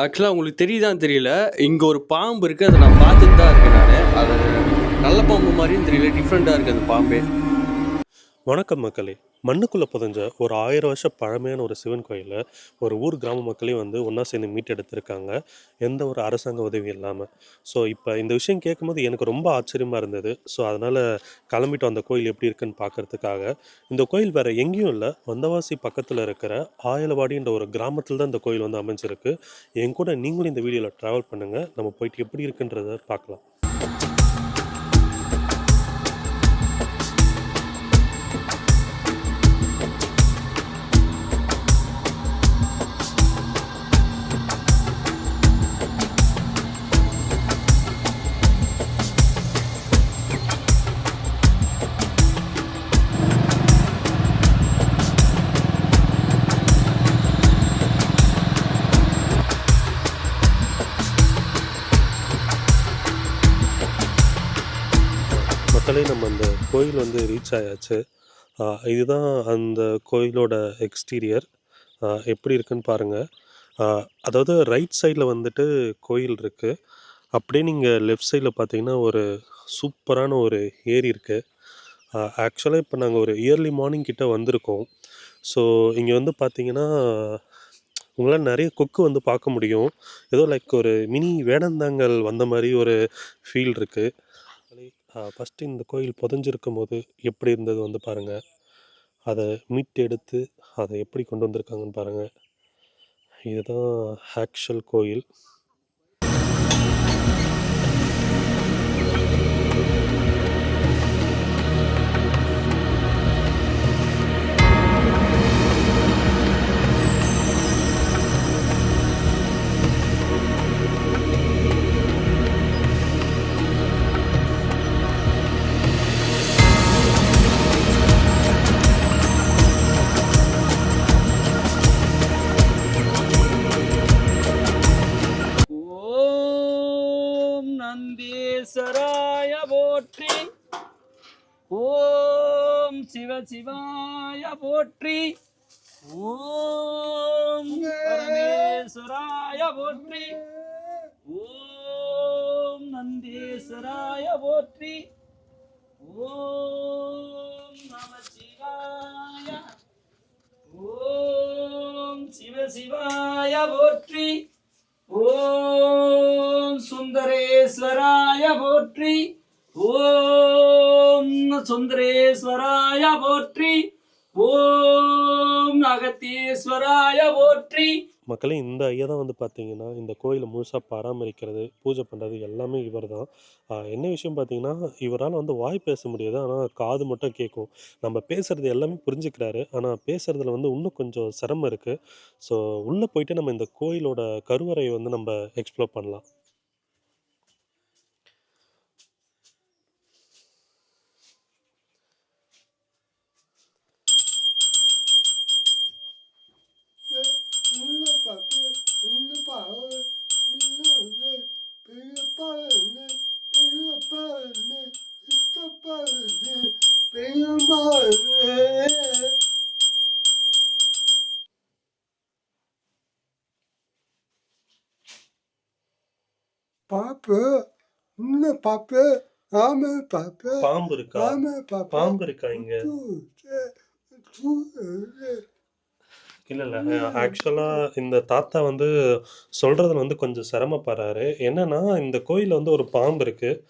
ஆக்சுவலாக உங்களுக்கு தெரியுதான்னு தெரியல. இங்கே ஒரு பாம்பு இருக்குது அதை நான் பார்த்துட்டு தான் இருக்கேன் நான். அது நல்ல பாம்பு மாதிரியும் தெரியல டிஃப்ரெண்ட்டாக இருக்குது அந்த பாம்பே. வணக்கம் மக்களே. மண்ணுக்குள்ளே புதைஞ்ச ஒரு ஆயிரம் வருஷம் பழமையான ஒரு சிவன் கோயிலை ஒரு ஊர் கிராம மக்களையும் வந்து ஒன்றா சேர்ந்து மீட்டெடுத்திருக்காங்க. எந்த ஒரு அரசாங்க உதவியும் இல்லாமல் ஸோ இப்போ இந்த விஷயம் கேட்கும்போது எனக்கு ரொம்ப ஆச்சரியமாக இருந்தது. ஸோ அதனால் கிளம்பிட்டு அந்த கோயில் எப்படி இருக்குன்னு பார்க்கறதுக்காக இந்த கோயில் வேறு எங்கேயும் இல்லை. வந்தவாசி பக்கத்தில் இருக்கிற ஆயலவாடின்ற ஒரு கிராமத்தில் தான் இந்த கோயில் வந்து அமைஞ்சிருக்கு. என் கூட நீங்களும் இந்த வீடியோவில் ட்ராவல் பண்ணுங்கள் நம்ம போயிட்டு எப்படி இருக்குன்றதை பார்க்கலாம். மக்களே நம்ம அந்த கோயில் வந்து ரீச் ஆயாச்சு. இதுதான் அந்த கோயிலோட எக்ஸ்டீரியர் எப்படி இருக்குன்னு பாருங்கள் அதாவது ரைட் சைடில் வந்துட்டு கோயில் இருக்குது அப்படியே நீங்கள் லெஃப்ட் சைடில் பார்த்தீங்கன்னா ஒரு சூப்பரான ஒரு ஏரி இருக்குது ஆக்சுவலாக இப்போ நாங்கள் ஒரு இயர்லி மார்னிங் கிட்ட வந்திருக்கோம். ஸோ இங்கே வந்து பார்த்தீங்கன்னா உங்களால் நிறைய கொக்கு வந்து பார்க்க முடியும். ஏதோ லைக் ஒரு மினி வேடந்தாங்கல் வந்த மாதிரி ஒரு ஃபீல் இருக்குது ஃபஸ்ட்டு இந்த கோயில் புதஞ்சிருக்கும் போது எப்படி இருந்தது வந்து பாருங்கள் அதை மீட்டு எடுத்து அதை எப்படி கொண்டு வந்திருக்காங்கன்னு பாருங்கள் இதுதான் ஆக்சுவல் கோயில். நந்தீஸ்வராய போற்றி. ஓம் சிவ சிவாய போற்றி. ஓம் பரமேஸ்வராய போற்றி. ஓம் நந்தீஸ்வராய போற்றி. ஓம் நம சிவாய. ஓம் சிவ சிவாய போற்றி. ஓம் சுந்தரேஸ்வராய போற்றி ஓம் சுந்தரேஸ்வராய போற்றி ஓம் அகத்தீஸ்வராய போற்றி மக்களே இந்த ஐயா தான் வந்து பார்த்தீங்கன்னா இந்த கோயிலை முழுசாக பராமரிக்கிறது பூஜை பண்ணுறது எல்லாமே இவர் தான். என்ன விஷயம் பார்த்தீங்கன்னா இவரால் வந்து வாய் பேச முடியாது. ஆனால் காது மட்டும் கேட்கும். நம்ம பேசுகிறது எல்லாமே புரிஞ்சுக்கிறாரு. ஆனால் பேசுகிறதுல வந்து இன்னும் கொஞ்சம் சிரமம் இருக்குது ஸோ உள்ளே போயிட்டு நம்ம இந்த கோயிலோட கருவறையை வந்து நம்ம எக்ஸ்ப்ளோர் பண்ணலாம். பாப்பு இன்னும் பாப்பு ஆமை பாப்பு பாம்பு இருக்கா? ஆமை பாப்பு. பாம்பு இருக்கா இங்க? இல்லை இல்லை. ஆக்சுவலாக இந்த தாத்தா வந்து சொல்கிறதுல வந்து கொஞ்சம் சிரமப்படுறாரு. என்னன்னா இந்த கோயிலில் வந்து ஒரு பாம்பு இருக்குது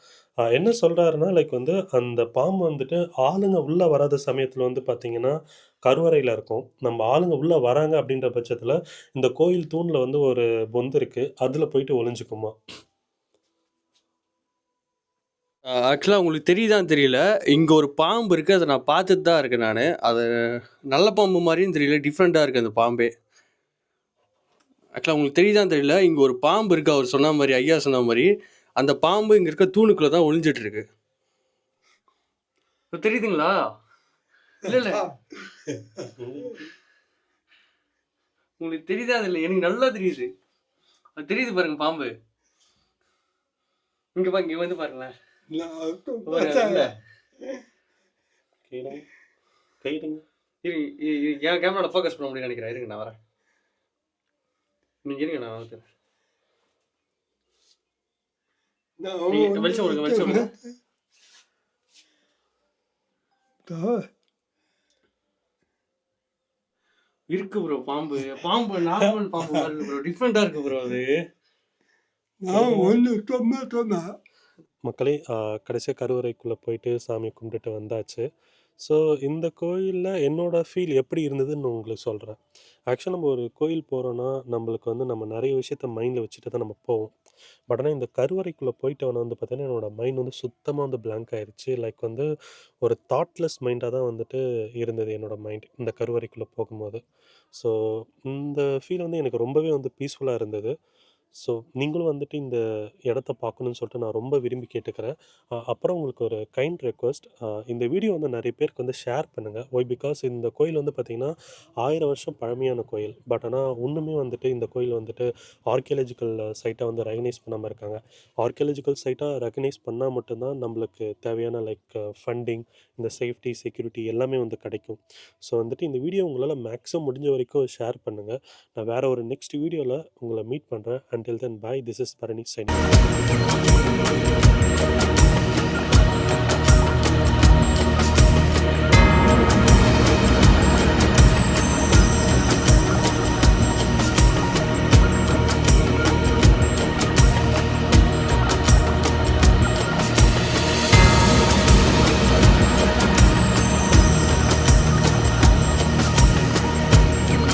என்ன சொல்கிறாருன்னா லைக் வந்து அந்த பாம்பு வந்துட்டு ஆளுங்க உள்ளே வராத சமயத்தில் வந்து பார்த்தீங்கன்னா கருவறையில் இருக்கும். நம்ம ஆளுங்க உள்ளே வராங்க அப்படின்ற பட்சத்தில் இந்த கோயில் தூணில் வந்து ஒரு பொந்து இருக்குது அதில் போயிட்டு ஒளிஞ்சுக்குமா? ஆக்சுவலாக உங்களுக்கு தெரியுதான்னு தெரியல. இங்கே ஒரு பாம்பு இருக்குது அதை நான் பார்த்துட்டு தான் இருக்கேன் நான். அது நல்ல பாம்பு மாதிரியும் தெரியல. டிஃப்ரெண்ட்டாக இருக்குது அந்த பாம்பே. ஆக்சுவலாக உங்களுக்கு தெரியுதான்னு தெரியல. இங்கே ஒரு பாம்பு இருக்குது அவர் சொன்ன மாதிரி ஐயா சொன்ன மாதிரி. அந்த பாம்பு இங்கே இருக்க தூணுக்குள்ளே தான் ஒளிஞ்சிட்ருக்கு இப்போ தெரியுதுங்களா? இல்லை இல்லை. உங்களுக்கு தெரியுதா? அது இல்லை எனக்கு நல்லா தெரியுது. அது தெரியுது பாருங்க பாம்பு. இங்கே பாருங்க இங்கே வந்து பாருங்களேன். என் கேமரால பண்ண முடியும் நினைக்கிறேன் இருங்க நான் நீங்க இருங்க நான் இருக்கு ப்ரோ பாம்பு. பாம்பு நார்மல் பாம்பு. ப்ரோ டிஃப்ரெண்டா இருக்கு ப்ரோ அது. ஒன்னு சொன்னா சொன்னா மக்களே கடைசியாக கருவறைக்குள்ளே போயிட்டு சாமி கும்பிட்டுட்டு வந்தாச்சு. ஸோ இந்த கோயிலில் என்னோட ஃபீல் எப்படி இருந்ததுன்னு உங்களுக்கு சொல்கிறேன் ஆக்சுவலாக நம்ம ஒரு கோயில் போகிறோன்னா நம்மளுக்கு வந்து நம்ம நிறைய விஷயத்த மைண்டில் வச்சுட்டு தான் நம்ம போவோம். பட் ஆனால் இந்த கருவறைக்குள்ளே போயிட்டு வந்து பார்த்தீங்கன்னா என்னோட மைண்ட் வந்து சுத்தமாக வந்து பிளாங்க் ஆயிடுச்சு லைக் வந்து ஒரு தாட்லெஸ் மைண்டாக தான் வந்துட்டு இருந்தது என்னோடய மைண்ட் இந்த கருவறைக்குள்ளே போகும்போது. ஸோ இந்த ஃபீல் வந்து எனக்கு ரொம்பவே வந்து பீஸ்ஃபுல்லாக இருந்தது. ஸோ நீங்களும் வந்துட்டு இந்த இடத்த பார்க்கணுன்னு சொல்லிட்டு நான் ரொம்ப விரும்பி கேட்டுக்கிறேன். அஹ் அப்புறம் உங்களுக்கு ஒரு கைண்ட் ரெக்வஸ்ட் இந்த வீடியோ வந்து நிறைய பேருக்கு வந்து ஷேர் பண்ணுங்கள் ஒய் பிகாஸ் இந்த கோயில் வந்து பார்த்திங்கன்னா ஆயிரம் வருஷம் பழமையான கோயில். பட் ஆனால் இன்னுமே வந்துட்டு இந்த கோயில் வந்துட்டு ஆர்கியாலஜிக்கல் சைட்டாக வந்து ரெகனைஸ் பண்ணாமல் இருக்காங்க. ஆர்கியாலஜிக்கல் சைட்டாக ரெகனைஸ் பண்ணால் மட்டும்தான் நம்மளுக்கு தேவையான லைக் ஃபண்டிங் இந்த சேஃப்டி செக்யூரிட்டி எல்லாமே வந்து கிடைக்கும். ஸோ வந்துட்டு இந்த வீடியோ உங்களால் மேக்ஸிமம் முடிஞ்ச வரைக்கும் ஷேர் பண்ணுங்கள் நான் வேறு ஒரு நெக்ஸ்ட் வீடியோவில் உங்களை மீட் பண்ணுறேன் and Until then, bye. This is Parani signing.